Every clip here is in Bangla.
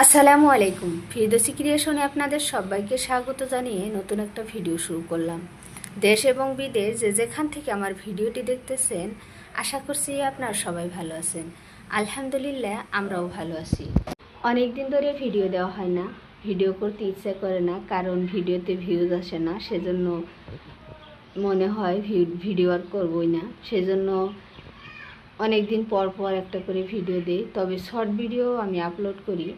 আসসালামু আলাইকুম। ফিরদোসি ক্রিয়েশনে আপনাদের সবাইকে স্বাগত জানিয়ে নতুন একটা ভিডিও শুরু করলাম। দেশ এবং বিদেশ যে যেখান থেকে আমার ভিডিওটি দেখতেছেন, আশা করছি আপনারা সবাই ভালো আছেন। আলহামদুলিল্লাহ, আমরাও ভালো আছি। অনেক দিন ধরে ভিডিও দেওয়া হয় না। ভিডিও করতে ইচ্ছা করে না, কারণ ভিডিওতে ভিউজ আসে না, সেজন্য মনে হয় ভিডিও আর করবই না। সেজন্য অনেক দিন পর পর একটা করে ভিডিও দিই, তবে শর্ট ভিডিও আমি আপলোড করি।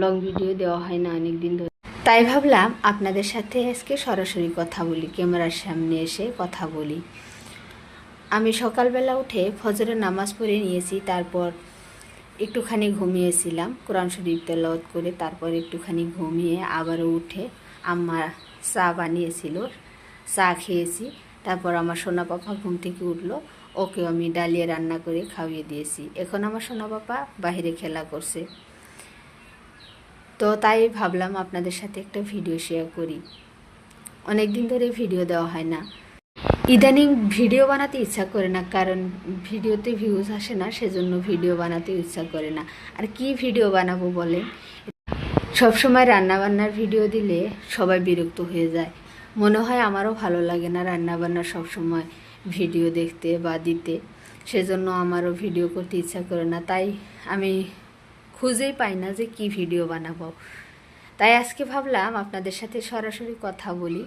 লং ভিডিও দেওয়া হয় না অনেক দিন ধরে। তাই ভাবলাম আপনাদের সাথে আজকে সরাসরি কথা বলি, ক্যামেরার সামনে এসে কথা বলি। আমি সকালবেলা উঠে ফজরের নামাজ পড়ে নিয়েছি, তারপর একটুখানি ঘুমিয়েছিলাম, কোরআন শরীফ তেলাওয়াত করে তারপর একটুখানি ঘুমিয়ে আবারও উঠে আম্মা চা বানিয়েছিল, চা খেয়েছি, তারপর আমার সোনা পাপা ঘুম থেকে উঠল ওকে আমি ডালিয়ে রান্না করে খাইয়ে দিয়েছি। এখন আমার সোনা পাপা বাইরে খেলা করছে। তো তাই ভাবলাম আপনাদের সাথে একটা ভিডিও শেয়ার করি। অনেক দিন ধরে ভিডিও দেওয়া হয় না। ইদানিং ভিডিও বানাতে ইচ্ছা করে না, কারণ ভিডিওতে ভিউজ আসে না, সেজন্য ভিডিও বানাতে ইচ্ছা করে না। আর কি ভিডিও বানাবো বলেন? সবসময় রান্নাবান্নার ভিডিও দিলে সবাই বিরক্ত হয়ে যায়। মনে হয় আমারও ভালো লাগে না রান্নাবান্নার সবসময় ভিডিও দেখতে বা দিতে। সেজন্য আমারও ভিডিও করতে ইচ্ছা করে না। তাই আমি খুঁজেই পাই না যে কি ভিডিও বানাবো। তাই আজকে ভাবলাম আপনাদের সাথে সরাসরি কথা বলি।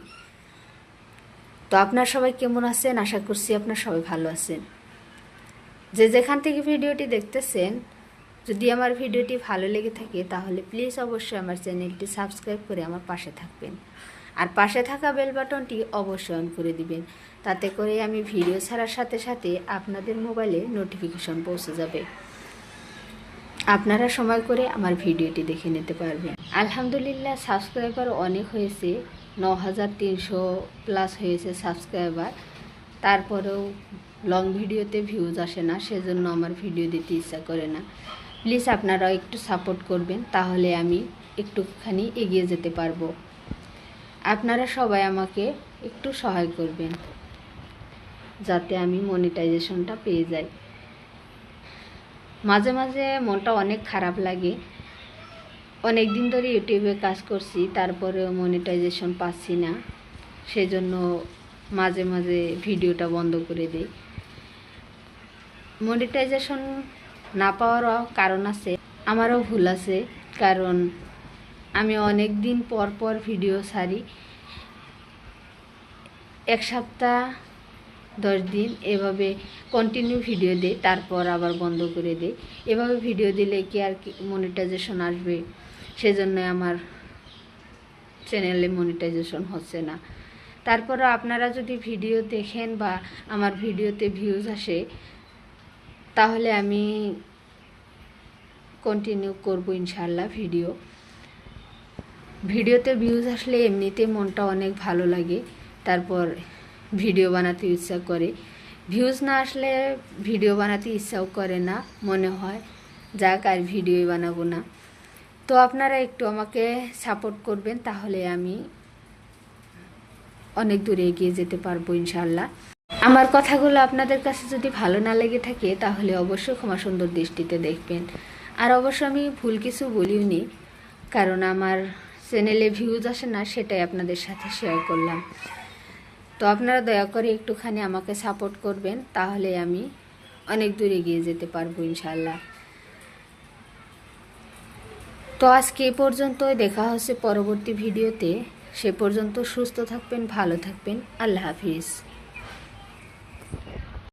তো আপনার সবাই কেমন আছেন? আশা করছি আপনার সবাই ভালো আছেন। যে যেখান থেকে ভিডিওটি দেখতেছেন, যদি আমার ভিডিওটি ভালো লেগে থাকে, তাহলে প্লিজ অবশ্যই আমার চ্যানেলটি সাবস্ক্রাইব করে আমার পাশে থাকবেন। আর পাশে থাকা বেল বাটনটি অবশ্যই অন করে দিবেন। তাতে করে আমি ভিডিও ছাড়ার সাথে সাথে আপনাদের মোবাইলে নোটিফিকেশন পৌঁছে যাবে। আপনারা সময় করে আমার ভিডিওটি দেখে নিতে পারবেন। আলহামদুলিল্লাহ সাবস্ক্রাইবার অনেক হয়েছে। ন হাজার তিনশো প্লাস হয়েছে সাবস্ক্রাইবার তারপরেও লং ভিডিওতে ভিউজ আসে না, সেজন্য আমার ভিডিও দিতে ইচ্ছা করে না। প্লিজ আপনারাও একটু সাপোর্ট করবেন, তাহলে আমি একটুখানি এগিয়ে যেতে পারব। আপনারা সবাই আমাকে একটু সহায় করবেন, যাতে আমি মনিটাইজেশনটা পেয়ে যাই। মাঝে মাঝে মনটা অনেক খারাপ লাগে। অনেক দিন ধরে ইউটিউবে কাজ করছি, তারপরেও মনিটাইজেশন পাচ্ছি না। সেজন্য মাঝে মাঝে ভিডিওটা বন্ধ করে দিই। মনিটাইজেশন না পাওয়ারও কারণ আছে, আমারও ভুল আছে। কারণ আমি অনেক দিন পর পর ভিডিও ছাড়ি। এক সপ্তাহ দশ দিন এভাবে কন্টিনিউ ভিডিও দিই, তারপর আবার বন্ধ করে দিই। এভাবে ভিডিও দিলে কি আর কি মনিটাইজেশন আসবে? সেজন্য আমার চ্যানেলে মনিটাইজেশন হচ্ছে না। তারপরে আপনারা যদি ভিডিও দেখেন বা আমার ভিডিওতে ভিউজ আসে, তাহলে আমি কন্টিনিউ করব ইনশাল্লাহ ভিডিও ভিডিওতে ভিউজ আসলে এমনিতে মনটা অনেক ভালো লাগে। তারপর ভিডিও বানাতে ইচ্ছা করে। ভিউজ না আসলে ভিডিও বানাতে ইচ্ছাও করে না, মনে হয়। যাক, আর ভিডিওই বানাবো না। তো আপনারা একটু আমাকে সাপোর্ট করবেন, তাহলে আমি অনেক দূরে এগিয়ে যেতে পারব ইনশাল্লাহ আমার কথাগুলো আপনাদের কাছে যদি ভালো না লেগে থাকে, তাহলে অবশ্যই ক্ষমা সুন্দর দৃষ্টিতে দেখবেন। আর অবশ্য আমি ভুল কিছু বলিও নি কারণ আমার চ্যানেলে ভিউজ আসে না, সেটাই আপনাদের সাথে শেয়ার করলাম। তো আপনারা দয়া করে একটুখানি আমাকে সাপোর্ট করবেন, তাহলে আমি অনেক দূর এগিয়ে যেতে পারব ইনশাল্লাহ তো আজকে এ পর্যন্তই, দেখা হচ্ছে পরবর্তী ভিডিওতে। সে পর্যন্ত সুস্থ থাকবেন, ভালো থাকবেন। আল্লাহ হাফিজ।